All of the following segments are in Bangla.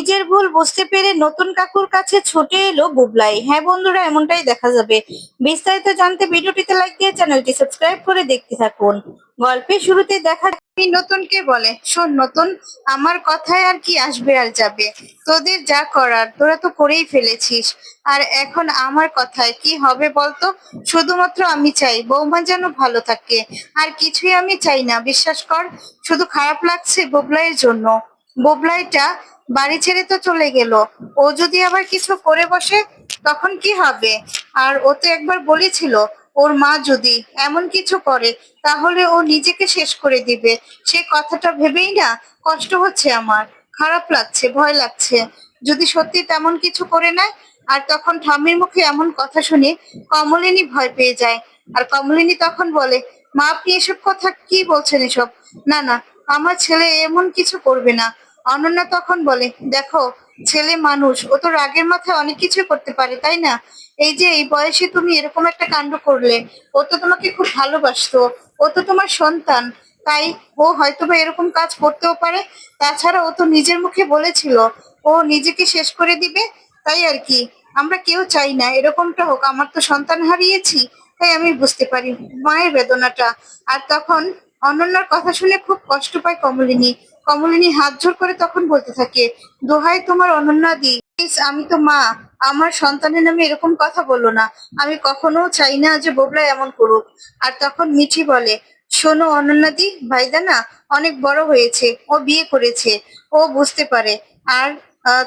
নিজের ভুল বুঝতে পেরে নতুন কাকুর কাছে ছুটে এলো বুবলাই। হ্যাঁ বন্ধুরা, এমনটাই দেখা যাবে। বিস্তারিত জানতে ভিডিওটিতে লাইক দিয়ে চ্যানেলটি সাবস্ক্রাইব করে দেখতে থাকুন। গল্পের শুরুতে দেখা নতুনকে বলে। শোন নতুন, আমার কথায় আর কি আসবে আর যাবে? তোদের যা করার, তোরা তো করেই ফেলেছিস। আর এখন আমার কথায় কি হবে বলতো? শুধুমাত্র আমি চাই, বৌমা যেন ভালো থাকে। আর কিছুই আমি চাই না, বিশ্বাস কর। শুধু খারাপ লাগছে বোবলাইয়ের জন্য। বোবলাইটা বাড়ি ছেড়ে তো চলে গেল। ও যদি আবার কিছু করে বসে, তখন কি হবে? আর ও তো একবার বলেছিল, ওর মা যদি এমন কিছু করে, তাহলে ও নিজেকে শেষ করে দিবে। সে কথাটা ভেবেই না কষ্ট হচ্ছে আমার। খারাপ লাগছে, ভয় লাগছে। যদি সত্যি তেমন কিছু করে নেয়, আর তখন ঠাম্মির মুখে এমন কথা শুনে কমলিনী ভয় পেয়ে যায়। আর কমলিনী তখন বলে, মা, আপনি এসব কথা কি বলছেন এসব? না না, আমার ছেলে এমন কিছু করবে না। অনন্যা তখন বলে, দেখো, ছেলে মানুষ, ও তো রাগের মাথায় অনেক কিছু করতে পারে, তাই না? এই যে, এই বয়সে তুমি এরকম একটা কাণ্ড করলে, ও তো তোমাকে খুব ভালোবাসতো, ও তো তোমার সন্তান, তাই ও হয়তো বা এরকম কাজ করতেও পারে। তাছাড়া ও তো নিজের মুখে বলেছিল, ও নিজেকে শেষ করে দিবে, তাই আর কি। আমরা কেউ চাই না, এরকমটা হোক, আমার তো সন্তান হারিয়েছি, তাই আমি বুঝতে পারি মায়ের বেদনাটা। আর তখন অনন্যার কথা শুনে খুব কষ্ট পায় কমলিনী। কমলিনী হাত জোর করে তখন বলতে থাকে, দোহাই তোমার অনন্যা দি আমি তো মা। আমার সন্তানের নামে এরকম কথা বলল না। আমি কখনো চাই না যে বোবলা এমন করুক। আর তখন মিঠি বলে, শোনো অনন্যা দি ভাইদা না অনেক বড় হয়েছে। ও বিয়ে করেছে। ও বুঝতে পারে। আর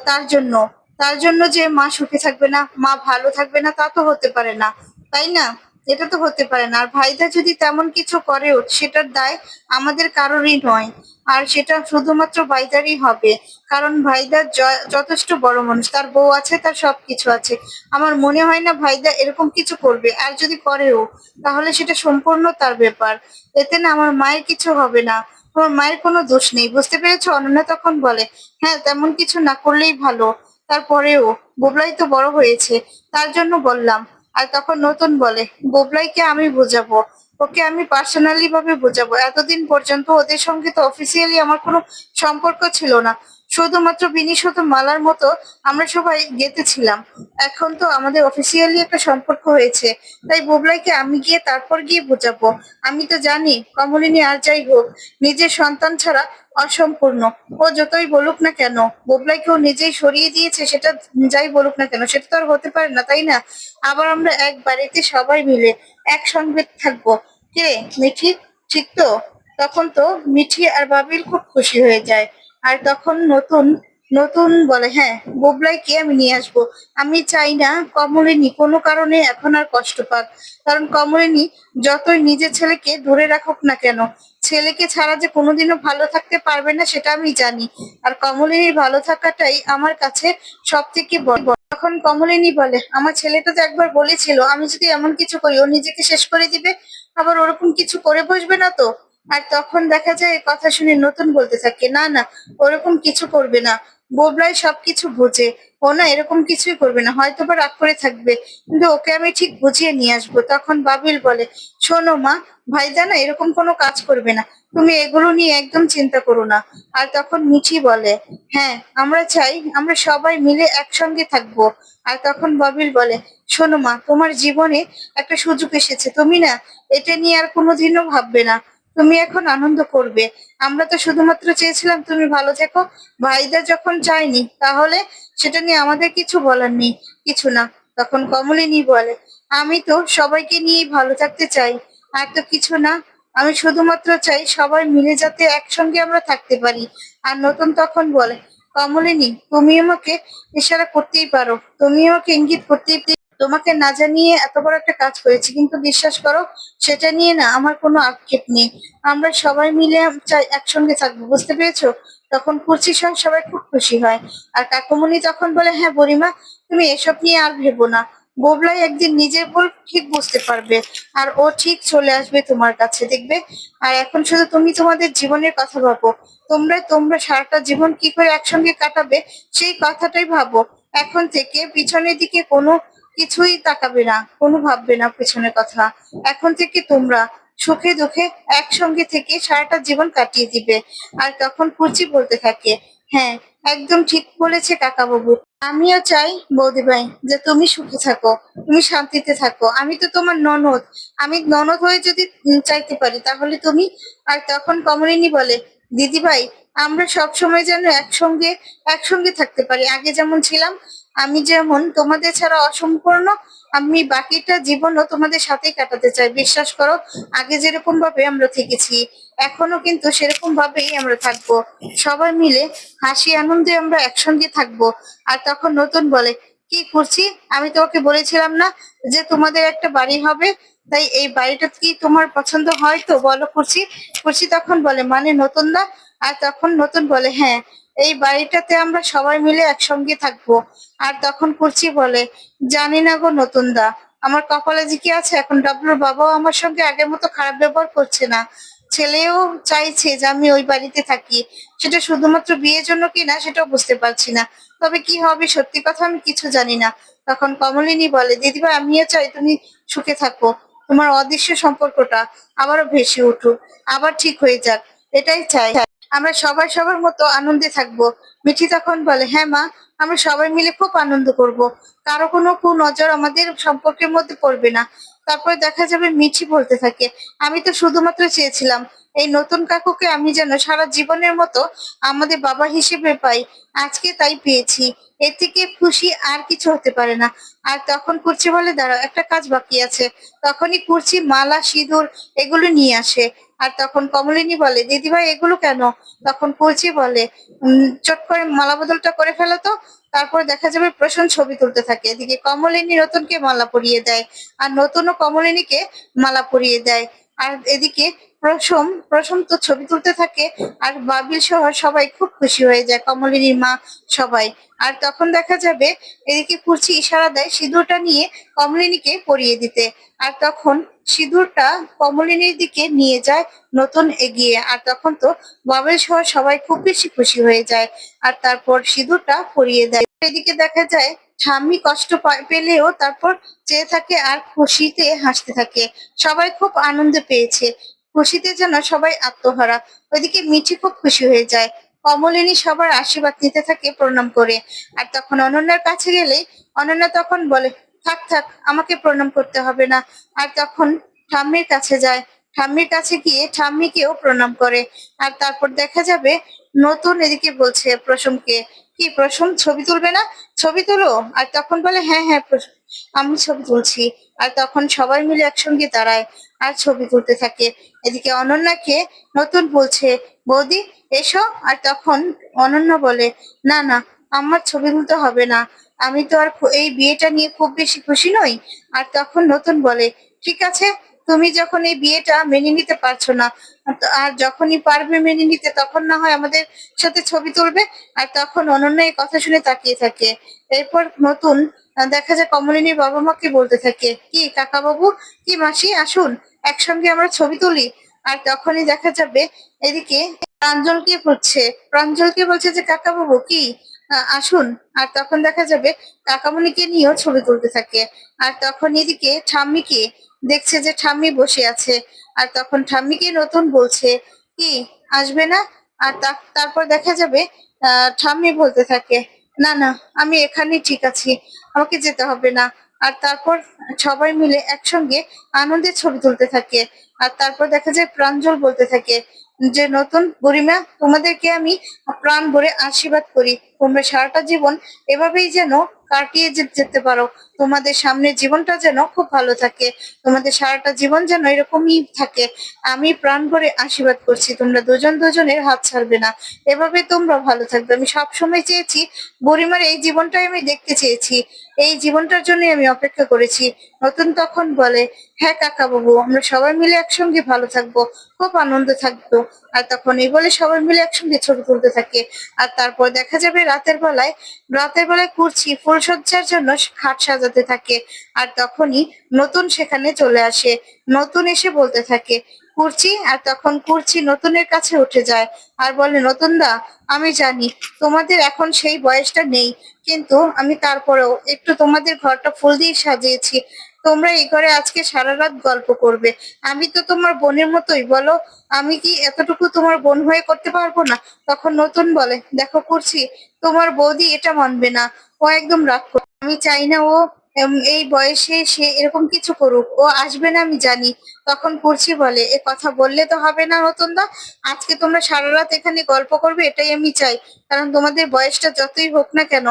তার জন্য। তার জন্য যে মা সুখে থাকবে না, মা ভালো থাকবে না, তা তো হতে পারে না। তাই না? এটা তো হতে পারে না। আর ভাইদা যদি তেমন কিছু করেও, সেটার দায় আমাদের কারোরই নয়। আর সেটা শুধুমাত্র ভাইদারই হবে। কারণ ভাইদা য- যথেষ্ট বড় মানুষ। তার বউ আছে, তার সবকিছু আছে। আমার মনে হয় না ভাইদা এরকম কিছু করবে। আর যদি করেও, তাহলে সেটা সম্পূর্ণ তার ব্যাপার। এতে না আমার মায়ের কিছু হবে না। আমার মায়ের কোনো দোষ নেই। বুঝতে পেরেছ? অনন্যা তখন বলে হ্যাঁ তেমন কিছু না করলেই ভালো। তারপরেও, বুবলাই তো বড় হয়েছে। তার জন্য বললাম আর তখন নতুন বলে, বোবলাইকে আমি বোঝাবো। ওকে আমি পার্সোনালি ভাবে বোঝাবো। এতদিন পর্যন্ত ওদের সঙ্গে তো অফিসিয়ালি আমার কোনো সম্পর্ক ছিল না। শুধুমাত্র বিনিশত মালার মতো আমরা সবাই গেতেছিলাম। এখন তো আমাদের অফিসিয়ালি একটা সম্পর্ক হয়েছে। তাই বুবলাইকে আমি গিয়ে তারপর গিয়ে বোঝাবো। আমি তো জানি কমলিনী আর যাই হোক, নিজের সন্তান ছাড়া অসম্পূর্ণ। ও যতই বলুক না কেন, বুবলাইকে ও নিজেই সরিয়ে দিয়েছে, সেটা যাই বলুক না কেন, সেটা তো আর হতে পারে না, তাই না? আবার আমরা এক বাড়িতে সবাই মিলে একসঙ্গে থাকব। কে? মিঠি? ঠিক তো? তখন তো মিঠি আর বাবিল খুব খুশি হয়ে যায়। আর তখন নতুন নতুন বলে হ্যাঁ বুবলাইকে আমি নিয়ে আসব। আমি চাই না কমলিনী কোনো কারণে এখন আর কষ্ট পাক। কারণ কমলিনী যতই নিজের ছেলেকে দূরে রাখুক না কেন, ছেলেকে ছাড়া যে কোনোদিনও ভালো থাকতে পারবে না, সেটা আমি জানি। আর কমলিনীর ভালো থাকাটাই আমার কাছে সব থেকে বড়। তখন কমলিনী বলে, আমার ছেলেটা তো একবার বলেছিল, আমি যদি এমন কিছু করি, ও নিজেকে শেষ করে দিবে? আবার ওরকম কিছু করে বসবে না তো? আর তখন দেখা যায় কথা শুনে নতুন বলতে থাকে, না না, ওরকম কিছু করবে না। বোবলাই সবকিছু বোঝে। ও না এরকম কিছুই করবে না। হয়তো বা রাগ করে থাকবে। কিন্তু ওকে আমি ঠিক বুঝিয়ে নিয়ে আসব। তখন বাবিল বলে, শোনো মা ভাইদা না এরকম কোনো কাজ করবে না। তুমি এগুলো নিয়ে একদম চিন্তা করো না। আর তখন মিঠি বলে হ্যাঁ আমরা চাই আমরা সবাই মিলে একসঙ্গে থাকব। আর তখন বাবিল বলে, শোনো মা, তোমার জীবনে একটা সুযোগ এসেছে। তুমি না এটা নিয়ে আর কোনোদিনও ভাববে না। তুমি এখন আনন্দ করবে। আমরা তো শুধুমাত্র চেয়েছিলাম তুমি ভালো থেকো। ভাইদা যখন চায়নি তাহলে সেটা নিয়ে আমাদের কিছু বলার নেই। কিছু না, তখন কমলিনী বলে, আমি তো সবাইকে নিয়েই ভালো থাকতে চাই। আর তো কিছু না, আমি শুধুমাত্র চাই সবাই মিলে যাতে একসঙ্গে আমরা থাকতে পারি। আর নতুন তখন বলে, কমলিনী, তুমি আমাকে ইশারা করতেই পারো। তুমি আমাকে ইঙ্গিত করতেই তোমাকে না জানিয়ে এত বড় একটা কাজ করেছি, কিন্তু বিশ্বাস করো, সেটা নিয়ে না আমার কোনো আক্ষেপ নেই। আমরা সবাই মিলে চাই একসঙ্গে থাকব, বুঝতে পেরেছ? তখন কুর্চি সহ সবাই খুব খুশি হয়। আর কাকুমণি তখন বলে হ্যাঁ বুড়িমা, তুমি এসব নিয়ে আর ভেবো না। বোবলাই একদিন নিজের ভুল ঠিক বুঝতে পারবে, আর ও ঠিক চলে আসবে তোমার কাছে, দেখবে? আর এখন শুধু তুমি তোমাদের জীবনের কথা ভাবো। তোমরা তোমরা সারাটা জীবন কি করে একসঙ্গে কাটাবে, সেই কথাটাই ভাবো। এখন থেকে পিছনের দিকে কোনো কিছুই তাকাবে না, কোনো ভাববে না পেছনের কথা। এখন থেকে তোমরা সুখে দুঃখে একসঙ্গে থেকে সারাটা জীবন কাটিয়ে দিবে। আর তখন কুচি বলতে থাকে হ্যাঁ একদম ঠিক বলেছে কাকা বাবু আমিও চাই বৌদি ভাই যে তুমি সুখে থাকো, তুমি শান্তিতে থাকো। আমি তো তোমার ননদ। আমি ননদ হয়ে যদি চাইতে পারি তাহলে তুমি আর তখন কমলিনী বলে দিদি ভাই আমরা সব সময় যেন একসঙ্গে একসঙ্গে থাকতে পারি। আগে যেমন ছিলাম আমি যেমন তোমাদের ছাড়া অসম্পূর্ণ, আমি বাকিটা জীবনও তোমাদের সাথেই কাটাতে চাই। বিশ্বাস করো, আগে যেরকম ভাবে আমরা থেকেছি, এখনও কিন্তু সেরকম ভাবেই আমরা থাকব। সবাই মিলে হাসি, আনন্দে আমরা একসঙ্গে থাকব। আর তখন নতুন বলে, কি করছি? আমি তোমাকে বলেছিলাম না যে তোমাদের একটা বাড়ি হবে, তাই এই বাড়িটা কি তোমার পছন্দ হয় তো বলো, করছি। করছি তখন বলে মানে নতুন না? আর তখন নতুন বলে হ্যাঁ। এই বাড়িটাতে আমরা সবাই মিলে একসঙ্গে থাকব। আর তখন করছি বলে, জানি না গো নতুন দা আমার কপালে যে কি আছে? এখন ডাবলুর বাবাও আমার সঙ্গে আগের মতো খারাপ ব্যবহার করছে না। ছেলেও চাইছে যে আমি ওই বাড়িতে থাকি। সেটা শুধুমাত্র বিয়ের জন্য কিনা সেটাও বুঝতে পারছি না। তবে কি হবে? সত্যি কথা আমি কিছু জানি না। তখন কমলিনী বলে, দিদিভাই, আমিও চাই তুমি সুখে থাকো। তোমার অদৃশ্য সম্পর্কটা আবারও ভেসে উঠুক। আবার ঠিক হয়ে যাক। এটাই চাই। আমরা সবাই সবার মতো আনন্দে থাকব। মিঠি তখন বলে হ্যাঁ মা, আমরা সবাই মিলে খুব আনন্দ করব। কারও কোনো কু নজর আমাদের সম্পর্কের মধ্যে পড়বে না। তারপরে দেখা যাবে মিঠি বলতে থাকে, আমি তো শুধুমাত্র চেয়েছিলাম এই নতুন কাকুকে আমি যেন সারা জীবনের মতো আমাদের বাবা হিসেবে পাই, আজকে তাই পেয়েছি। এর থেকে খুশি আর কিছু হতে পারে না। আর তখন কুর্চি বলে দাঁড়াও, একটা কাজ বাকি আছে। তখনই কুর্চি মালা, সিঁদুর, এগুলো নিয়ে আসে। আর তখন কমলিনী বলে, দিদিভাই, এগুলো কেন? তখন কুর্চি বলে চট করে মালা বদলটা করে ফেলো তো। তারপর দেখা যাবে প্রসন্ন ছবি তুলতে থাকে। এদিকে কমলিনী নতুনকে মালা পরিয়ে দেয়। আর নতুনও কমলিনীকে মালা পরিয়ে দেয়। আর এদিকে প্রসম প্রসম তো ছবি তুলতে থাকে আর বাবিল সহ সবাই খুব খুশি হয়ে যায় কমলিনীর মা সবাই। আর তখন দেখা যাবে এদিকে কুর্চি ইশারা দেয় সিঁদুরটা নিয়ে কমলিনীকে পরিয়ে দিতে। আর তখন সিঁদুরটা কমলিনীর দিকে নিয়ে যায় নতুন এগিয়ে। আর তখন তো বাবেল সহ সবাই খুব বেশি খুশি হয়ে যায় আর তারপর সিঁদুরটা পরিয়ে দেয়। এদিকে দেখা যায় স্বামী কষ্ট পেলেও তারপর চেয়ে থাকে আর খুশিতে হাসতে থাকে। সবাই খুব আনন্দ পেয়েছে। খুশিতে যেন সবাই আত্মহারা। ওইদিকে মিঠি খুব খুশি হয়ে যায়। কমলিনী সবার আশীর্বাদ নিতে থাকে প্রণাম করে। আর তখন অনন্যার কাছে গেলে অনন্যা তখন বলে, থাক থাক, আমাকে প্রণাম করতে হবে না। আর তখন ঠাম্মির কাছে যায়। ঠাম্মির কাছে গিয়ে ঠাম্মিকেও প্রণাম করে। আর তারপর দেখা যাবে নতুন এদিকে বলছে প্রসমকে কি প্রসম ছবি তুলবে না? ছবি তুলো। আর তখন বলে হ্যাঁ হ্যাঁ আমি ছবি তুলছি। আর তখন সবাই মিলে একসঙ্গে দাঁড়ায়। আর ছবি তুলতে থাকে। এদিকে অনন্যাকে নতুন বলছে, বৌদি, এসো। আর তখন অনন্য বলে, না না, আমার ছবি তুলতে হবে না। আমি তো আর এই বিয়েটা নিয়ে খুব বেশি খুশি নই। আর তখন নতুন বলে, ঠিক আছে তুমি যখন এই বিয়েটা মেনে নিতে পারছ না, আর যখনই পারবে মেনে নিতে, তখন না হয় আমাদের সাথে ছবি তুলবে, আর তখন অনন্যা এই কথা শুনে তাকিয়ে থাকে। এরপর নতুন দেখা যায় কমলিনীর বাবা মাকে বলতে থাকে, কি কাকা বাবু কি মাসি? আসুন, একসঙ্গে আমরা ছবি তুলি। আর তখনই দেখা যাবে এদিকে প্রাঞ্জলকে বলছে প্রাঞ্জলকে বলছে যে কাকা বাবু কি আসুন। আর তখন দেখা যাবে কাকামণিকে নিয়েও ছবি তুলতে থাকে। আর তখন এদিকে ঠাম্মিকে দেখছে যে ঠাম্মি বসে আছে। আর তখন ঠাম্মিকে নতুন বলছে, কি, আসবে না? আর তারপর দেখা যাবে ঠাম্মি বলতে থাকে, না না, আমি এখানেই ঠিক আছি, আমাকে যেতে হবে না। আর তারপর সবাই মিলে একসঙ্গে আনন্দে ছবি তুলতে থাকে। আর তারপর দেখা যায় প্রাঞ্জল বলতে থাকে যে, নতুন বুড়িমা, তোমাদেরকে আমি প্রাণ ভরে আশীর্বাদ করি। তোমরা সারাটা জীবন এভাবেই যেন কাটিয়ে যেতে পারো। তোমাদের সামনের জীবনটা যেন খুব ভালো থাকে, তোমাদের সারাটা জীবন যেন এরকমই থাকে। আমি প্রাণ ভরে আশীর্বাদ করছি, তোমরা দুজন দুজনের হাত ছাড়বে না। এভাবে তোমরা ভালো থাকবে। আমি সব সময় চেয়েছি, বুড়িমার এই জীবনটাই আমি দেখতে চেয়েছি। এই জীবনটার জন্য আমি অপেক্ষা করেছি। নতুন তখন বলে হ্যাঁ কাকা বাবু, আমরা সবাই মিলে একসঙ্গে ভালো থাকব, খুব আনন্দ থাকব আর তখন এই বলে সবাই মিলে একসঙ্গে ছবি তুলতে থাকে। আর তারপর দেখা যাবে রাতের বেলায় রাতের বেলায় কুর্চি ফুলসজ্জার জন্য খাট সাজাতে থাকে। আর তখনই নতুন সেখানে চলে আসে। নতুন এসে বলতে থাকে, কুর্চি? আর তখন কুর্চি নতুনের কাছে উঠে যায় আর বলে নতুন দা আমি জানি তোমাদের এখন সেই বয়সটা নেই, কিন্তু আমি তারপরেও একটু তোমাদের ঘরটা ফুল দিয়ে সাজিয়েছি। তোমরা এই ঘরে আজকে সারা রাত গল্প করবে। আমি তো তোমার বোনের মতোই, বলো, আমি কি এতটুকু তোমার বোন হয়ে করতে পারব না? তখন নতুন বলে, দেখো করছি তোমার বৌদি এটা মানবে না। ও একদম রাগ আমি চাই না ও এই বয়সে সে এরকম কিছু করুক। ও আসবে না, আমি জানি। তখন করছি বলে, এ কথা বললে তো হবে না নতুন দা আজকে তোমরা সারা রাত এখানে গল্প করবে, এটাই আমি চাই। কারণ তোমাদের বয়সটা যতই হোক না কেন,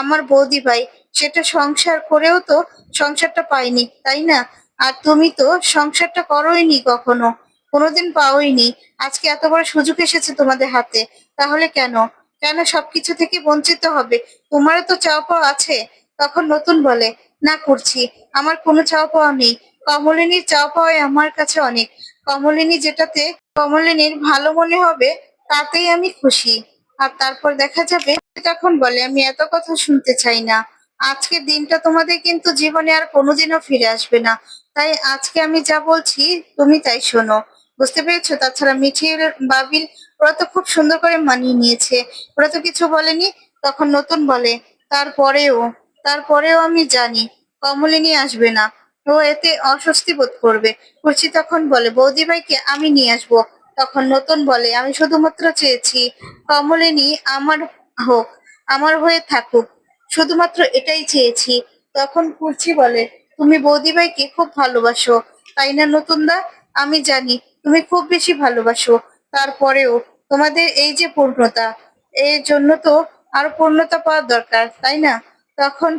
আমার বৌদি ভাই, সেটা সংসার করেও তো সংসারটা পাইনি তাই না? আর তুমি তো সংসারটা করোইনি কখনো, কোনোদিন পাওইনি। আজকে এত বড় সুযোগ এসেছে তোমাদের হাতে। তাহলে কেন? কেন সবকিছু থেকে বঞ্চিত হবে? তোমারও তো চাওয়া পাওয়া আছে। তখন নতুন বলে, না করছি, আমার কোনো চাওয়া পাওয়া নেই। কমলিনীর চাওয়া পাওয়াই আমার কাছে অনেক। কমলিনী যেটাতে কমলিনীর ভালো মনে হবে, তাতেই আমি খুশি। আর তারপর দেখা যাবে, তখন বলে, আমি এত কথা শুনতে চাই না। আজকের দিনটা তোমাদের কিন্তু জীবনে আর কোনোদিনও ফিরে আসবে না। তাই আজকে আমি যা বলছি, তুমি তাই শোনো। বুঝতে পেরেছ? তাছাড়া মিঠির বাবিল ওরা তো খুব সুন্দর করে মানিয়ে নিয়েছে। ওরা তো কিছু বলেনি। তখন নতুন বলে, তারপরেও তারপরেও আমি জানি, কমলিনী আসবে না। ও এতে অস্বস্তি বোধ করবে। কুচি তখন বলে বৌদি ভাইকে আমি নিয়ে আসব। তখন নতুন বলে, আমি শুধুমাত্র চেয়েছি, কমলিনী আমার হোক, আমার হয়ে থাকুক। শুধুমাত্র এটাই চেয়েছি। তখন কুচি বলে, তুমি বৌদি ভাইকে খুব ভালোবাসো, তাই না নতুন দা আমি জানি, তুমি খুব বেশি ভালোবাসো। তারপরেও তোমাদের এই যে পূর্ণতা, এর জন্য তো আরও পূর্ণতা পাওয়ার দরকার, তাই না? তখন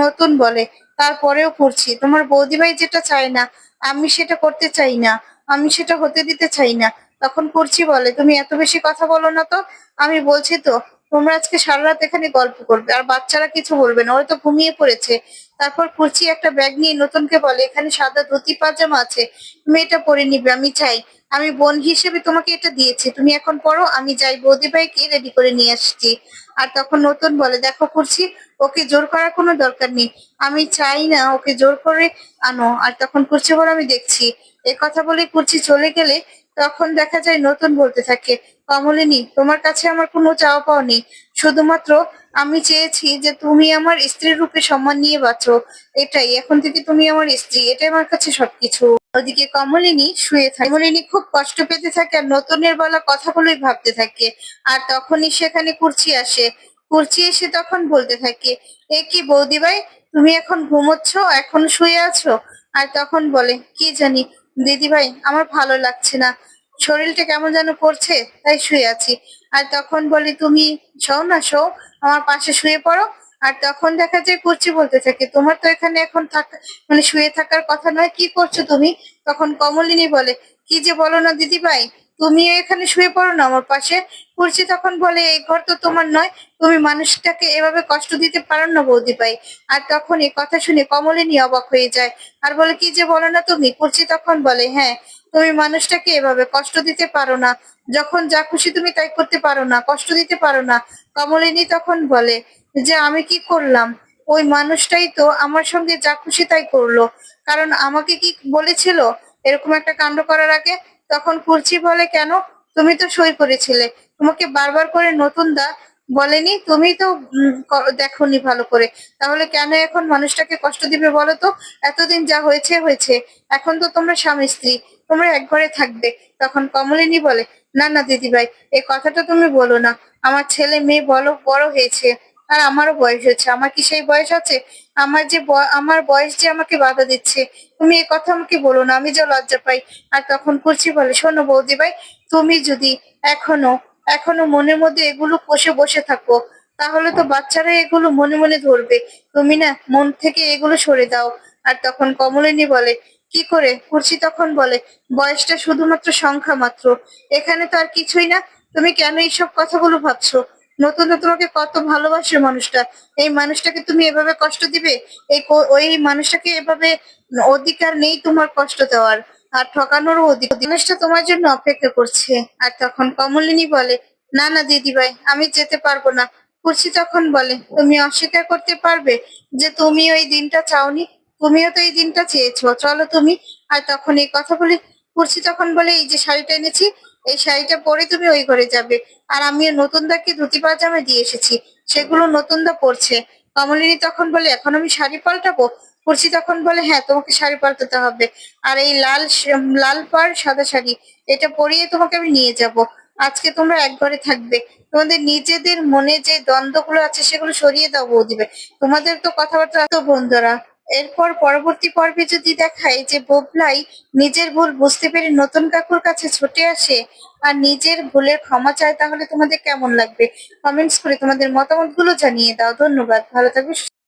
নতুন বলে, তারপরেও করছি। তোমার বৌদিভাই যেটা চায় না, আমি সেটা করতে চাই না, আমি সেটা হতে দিতে চাই না। তখন করছি বলে, তুমি এত বেশি কথা বলো না তো। আমি বলছি তো, তোমরা আজকে সারা রাত এখানে গল্প করবে, আর বাচ্চারা কিছু বলবে না। ওরা তো ঘুমিয়ে পড়েছে। তারপর কুচি একটা ব্যাগ নিয়ে নতুনকে বলে, এখানে সাদা ধুতি, পাজামা আছে, তুমি এটা পরে নিবে, আমি চাই। আমি বোন হিসেবে তোমাকে এটা দিয়েছি, তুমি এখন পড়ো আমি যাই, বৌদি ভাইকে রেডি করে নিয়ে আসছি। আর তখন নতুন বলে, দেখো করছি ওকে জোর করার কোনো দরকার নেই, আমি চাই না ওকে জোর করে আনো। আর তখন করছি বলে, আমি দেখছি। এ কথা বলে কুর্চি চলে গেলে তখন দেখা যায় নতুন বলতে থাকে কমলিনী, তোমার কাছে আমার কোনো চাওয়া পাওয়া নেই। শুধুমাত্র আমি চেয়েছি যে তুমি আমার স্ত্রীর রূপে সম্মান নিয়ে বাঁচো। এটাই, এখন থেকে তুমি আমার স্ত্রী, এটাই আমার কাছে সবকিছু। ওদিকে কমলিনী শুয়ে থাকে। কমলিনী খুব কষ্ট পেতে থাকে আর নতুনের বলা কথাগুলোই ভাবতে থাকে। আর তখনই সেখানে কুর্চি আসে। কুর্চি এসে তখন বলতে থাকে, এ কি বৌদি ভাই তুমি এখন ঘুমোচ্ছ? এখন শুয়ে আছো? আর তখন বলে, কি জানি দিদি ভাই আমার ভালো লাগছে না। শরীরটা কেমন যেন করছে, তাই শুয়ে আছি। আর তখন বলি, তুমি শো না শো আমার পাশে শুয়ে পড়ো। আর তখন দেখা যায় কুর্চি বলতে থাকে, তোমার তো এখানে এখন থাকা মানে শুয়ে থাকার কথা নয়, কি করছ তুমি? তখন কমলিনী বলে, কি যে বলো না দিদি ভাই তুমিও এখানে শুয়ে পড়ো না আমার পাশে? কুর্চি তখন বলে, এই ঘর তো তোমার নয়, তুমি মানুষটাকে এভাবে কষ্ট দিতে পারো না বৌদি ভাই আর তখন এই কথা শুনে কমলিনী অবাক হয়ে যায়। আর বলে, কি যে বলো না তুমি? কুর্চি তখন বলে হ্যাঁ তুমি মানুষটাকে এভাবে কষ্ট দিতে পারো না। যখন যা খুশি তুমি তাই করতে পারো না, কষ্ট দিতে পারো না। কমলিনী তখন বলে, যে আমি কি করলাম? ওই মানুষটাই তো আমার সঙ্গে যা খুশি তাই করল। কারণ আমাকে কি বলেছিল? এরকম একটা কাণ্ড করার আগে? তখন কুর্চি বলে, কেন? তুমি তো সই করেছিলে। তোমাকে বারবার করে নতুন দা বলেনি, তুমি তো দেখোনি ভালো করে। তাহলে কেন এখন মানুষটাকে কষ্ট দিবে বলো তো? এতদিন যা হয়েছে হয়েছে। এখন তো তোমরা স্বামী স্ত্রী, তোমরা এক ঘরে থাকবে। তখন কমলিনী বলে, না না দিদি ভাই এই কথাটা তুমি বলো না। আমার ছেলে মেয়ে বলো, বড় হয়েছে, আর আমারও বয়স হয়েছে। আমার কি সেই বয়স আছে? আমার যে আমার বয়স যে আমাকে বাধা দিচ্ছে, তুমি এই কথা আমাকে বলো না, আমি যা লজ্জা পাই। আর তখন কুর্চি বলে, শোনো বৌদি ভাই তুমি যদি এখনও এখনও মনের মধ্যে এগুলো কষে বসে থাকো। তাহলে তো বাচ্চারা এগুলো মনে মনে ধরবে। তুমি না মন থেকে এগুলো সরে দাও। আর তখন কমলিনী বলে, কি করে? কুর্চি তখন বলে, বয়সটা শুধুমাত্র সংখ্যা মাত্র। এখানে তো আর কিছুই না। তুমি কেন এইসব কথাগুলো ভাবছ? নতুন তোমাকে কত ভালোবাসে মানুষটা। এই মানুষটাকে তুমি এভাবে কষ্ট দিবে? এই ওই মানুষটাকে এভাবে অধিকার নেই তোমার কষ্ট দেওয়ার। আর ঠকানোরও অধিকার মানুষটা তোমার জন্য অপেক্ষা করছে। আর তখন কমলিনী বলে, না না দিদি ভাই আমি যেতে পারব না। কুর্চি তখন বলে, তুমি অস্বীকার করতে পারবে যে তুমি ওই দিনটা চাওনি, তুমিও তো এই দিনটা চেয়েছো, চলো তুমি। আর তখন এই কথা বলে কুর্চি তখন বলে, এই যে শাড়িটা এনেছি, এই শাড়িটা পরে তুমি ওই ঘরে যাবে। আর আমি নতুন দাকে ধুতি পাজামা দিয়ে এসেছি, সেগুলো নতুন দা পরছে। কমলিনী তখন বলে, এখন আমি শাড়ি পাল্টাবো? ফুর্সি তখন বলে হ্যাঁ তোমাকে শাড়ি পাল্টাতে হবে। আর এই লাল লাল পাড়, সাদা শাড়ি, এটা পরিয়ে তোমাকে আমি নিয়ে যাব। আজকে তোমরা এক ঘরে থাকবে। তোমাদের নিজেদের মনে যে দ্বন্দ্বগুলো আছে, সেগুলো সরিয়ে দাও বৌদিবে তোমাদের তো কথাবার্তা তো বন্ধুরা। এরপর পরবর্তী পর্বে যদি দেখায় যে বোবলাই নিজের ভুল বুঝতে পেরে নতুন কাকুর কাছে ছুটে আসে আর নিজের ভুলের ক্ষমা চায়, তাহলে তোমাদের কেমন লাগবে? কমেন্টস করে তোমাদের মতামতগুলো জানিয়ে দাও। ধন্যবাদ। ভালো থাকবে